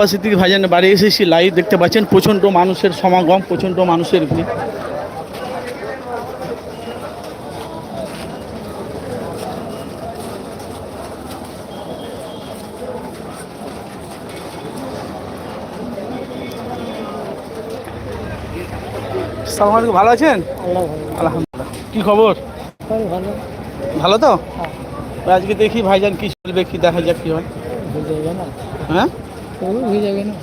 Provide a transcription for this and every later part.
আব্বাস সিদ্দিকী ভাইজানের বাড়ি এসেছি লাইভ দেখতে পাচ্ছেন প্রচণ্ড মানুষের সমাগম প্রচণ্ড মানুষের ভিড়। সালাম আলাইকুম ভালো আছেন? আলহামদুলিল্লাহ। কি খবর? ভালো ভালো ভালো তো? হ্যাঁ। আজকে দেখি ভাইজান কি চলবে কি দেখা যাক কি হয়। হয়ে? হ্যাঁ যাবে না।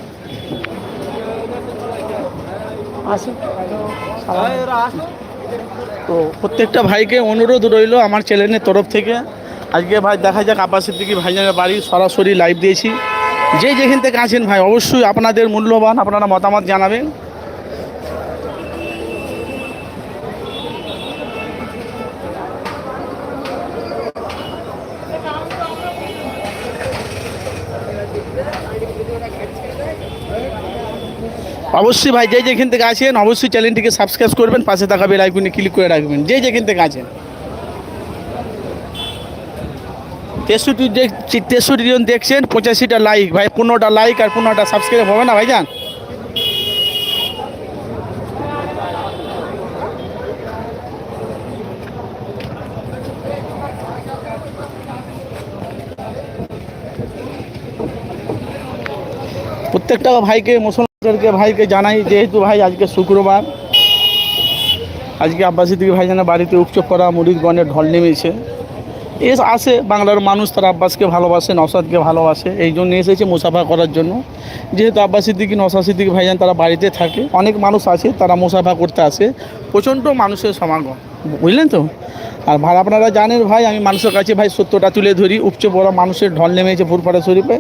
তো প্রত্যেকটা ভাইকে অনুরোধ রইল আমার চ্যানেলের তরফ থেকে। আজকে ভাই দেখা যাক আব্বাস সিদ্দিকি ভাইজানের বাড়ি সরাসরি লাইভ দিয়েছি। যে যেখান থেকে আছেন ভাই, অবশ্যই আপনাদের মূল্যবান, আপনারা মতামত জানাবেন। অবশ্যই ভাই, যে যেখান থেকে আছেন, অবশ্যই চ্যানেলটিকে সাবস্ক্রাইব করবেন, পাশে থাকা বেল আইকনে ক্লিক করে রাখবেন। যে যেখান থেকে আছেন। তেষট্টি তেষট্টি জন দেখছেন, পঁচাশিটা লাইক ভাই, পনেরোটা লাইক আর পনেরোটা সাবস্ক্রাইব হবে না ভাই ভাইজান? প্রত্যেকটা ভাইকে মুসলমানদেরকে ভাইকে জানাই, যেহেতু ভাই আজকে শুক্রবার, আজকে আব্বাসী ভাই ভাইজানের বাড়িতে উৎসব করা মুরিদগণের ঢল নেমেছে। এস আসে, বাংলার মানুষ তারা আব্বাসকে ভালোবাসে, নসাদকে ভালোবাসে, এই জন্য এসেছে মুসাফা করার জন্য। যেহেতু আব্বাস সিদ্দিকি নসাদ সিদ্দিকি ভাইজান তারা বাড়িতে থাকে, অনেক মানুষ আছে, তারা মুসাফা করতে আসে, প্রচণ্ড মানুষের সমাগম, বুঝলেন তো? আর ভাই, আপনারা জানেন ভাই, আমি মানুষের কাছে ভাই সত্যটা তুলে ধরি উপচে বড় মানুষের ঢল নেমেছে ফুরপাড়া শরীফে।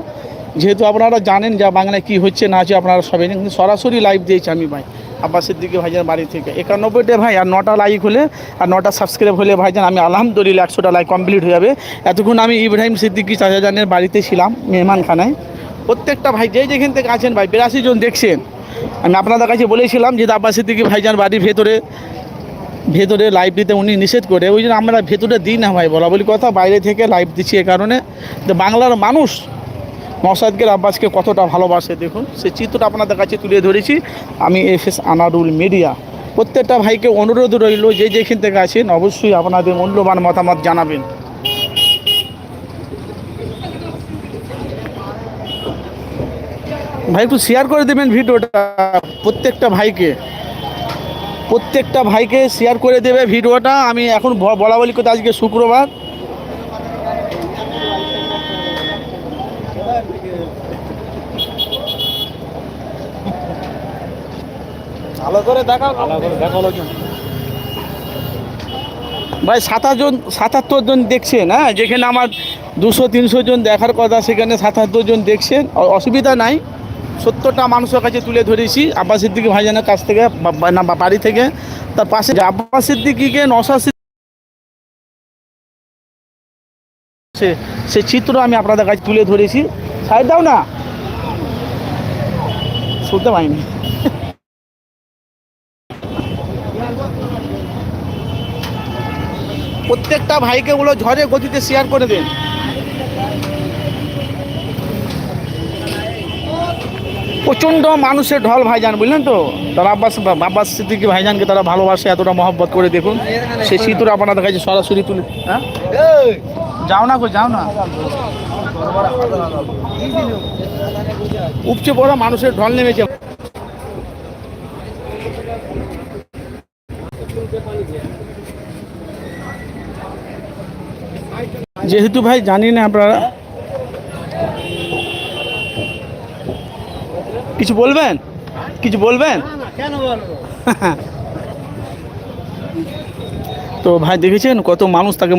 যেহেতু আপনারা জানেন যা বাংলায় কী হচ্ছে, না হচ্ছে আপনারা সবাই। কিন্তু সরাসরি লাইভ দিয়েছি আমি ভাই, আব্বাস সিদ্দিকি ভাইজান বাড়ি থেকে। একানব্বইটা ভাই, আর নটা লাইক হলে, আর নটা সাবস্ক্রাইব হলে ভাইজান, আমি আলহামদুলিল্লাহ একশোটা লাইক কমপ্লিট হয়ে যাবে। এতক্ষণ আমি ইব্রাহিম সিদ্দিকি চাচাজানের বাড়িতে ছিলাম, মেহমানখানায়। প্রত্যেকটা ভাই যেই যেখান থেকে আছেন ভাই, বিরাশি জন দেখছেন। আমি আপনাদের কাছে বলেছিলাম যে আব্বাস সিদ্দিকি ভাইজান বাড়ির ভেতরে ভেতরে লাইভ দিতে উনি নিষেধ করে, ওই জন্য আমরা ভেতরে দিই না ভাই, বলা বলি কথা, বাইরে থেকে লাইভ দিচ্ছি এ কারণে। বাংলার মানুষ নসাদকে আব্বাসকে কতটা ভালোবাসে দেখুন। সে চিত্রটা আপনাদের কাছে তুলে ধরেছি। আমি এফ এস আনারুল মিডিয়া। প্রত্যেকটা ভাইকে অনুরোধ রইল, যে যেখান থেকে আছেন অবশ্যই আপনাদের মূল্যবান মতামত জানাবেন। ভাই, একটু শেয়ার করে দেবেন ভিডিওটা প্রত্যেকটা ভাইকে। প্রত্যেকটা ভাইকে শেয়ার করে দেবে ভিডিওটা। আমি এখন বলা বলি করতে আজকে শুক্রবার। ভালো করে দেখাও ভালো করে দেখাল ভাই সাতাশ সাতাত্তর জন দেখছেন হ্যাঁ? যেখানে আমার দুশো তিনশো জন দেখার কথা সেখানে সাতাত্তর জন দেখছেন। অসুবিধা নাই। সত্তরটা মানুষের কাছে তুলে ধরেছি আব্বাস সিদ্দিকি ভাইজানের কাছ থেকে না বাড়ি থেকে। তার পাশে আব্বাস সিদ্দিকিকে নশা সে সে চিত্র আমি আপনাদের কাছে তুলে ধরেছি। সাইড দাও না। শুনতে পাইনি। প্রত্যেকটা ভাইকে বলো ঝড়ে গতিতে শেয়ার করে দেন। প্রচণ্ড মানুষের ঢল ভাইজান, বুঝলেন তো? তারা আব্বাস আব্বাস সিদ্দিকি ভাইজানকে তারা ভালোবাসে, এতটা মহব্বত করে, দেখুন। সে চিত্র আপনাদের কাছে সরাসরি তুলে। হ্যাঁ? যাও না গো, যাও না। উপচে পড়া মানুষের ঢল নেমেছে। যেহেতু ভাই জানি না আপনারা কিছু বলবেন? কিছু বলবেন? তো ভাই দেখেছেন কত মানুষ তাকে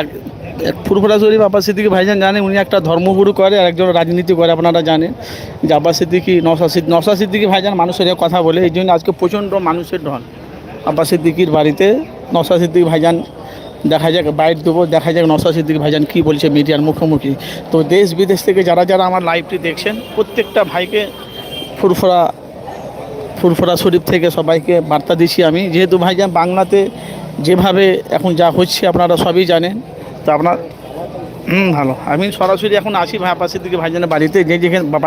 এক ফুরফুরা শরীফ আব্বাস সিদ্দিকি ভাইজান জানে উনি একটা ধর্মগুরু করে আর একজন রাজনীতি করে আপনারা জানেন। যে আব্বাস সিদ্দিকি নশা সিদ্দিকি নশা সিদ্দিকি ভাইজান মানুষের কথা বলে এই জন্য আজকে প্রচণ্ড মানুষের ঢল। আব্বাস সিদ্দিকির বাড়িতে নশা সিদ্দিকি ভাইজান দেখা যাক বাইট দেবো দেখা যাক নশা সিদ্দিকি ভাইজান কী বলছে মিডিয়ার মুখোমুখি। তো দেশ বিদেশ থেকে যারা যারা আমার লাইভটি দেখছেন প্রত্যেকটা ভাইকে ফুরফুরা ফুরফুরা শরীফ থেকে সবাইকে বার্তা দিছি আমি। যেহেতু ভাইজান বাংলাতে যেভাবে এখন যা হচ্ছে আপনারা সবই জানেন। তো আপনার হুম, ভালো। আমি সরাসরি এখন আসি ভাই পাশের দিকে ভাইজানের বাড়িতে? যে যেখানে বাড়ি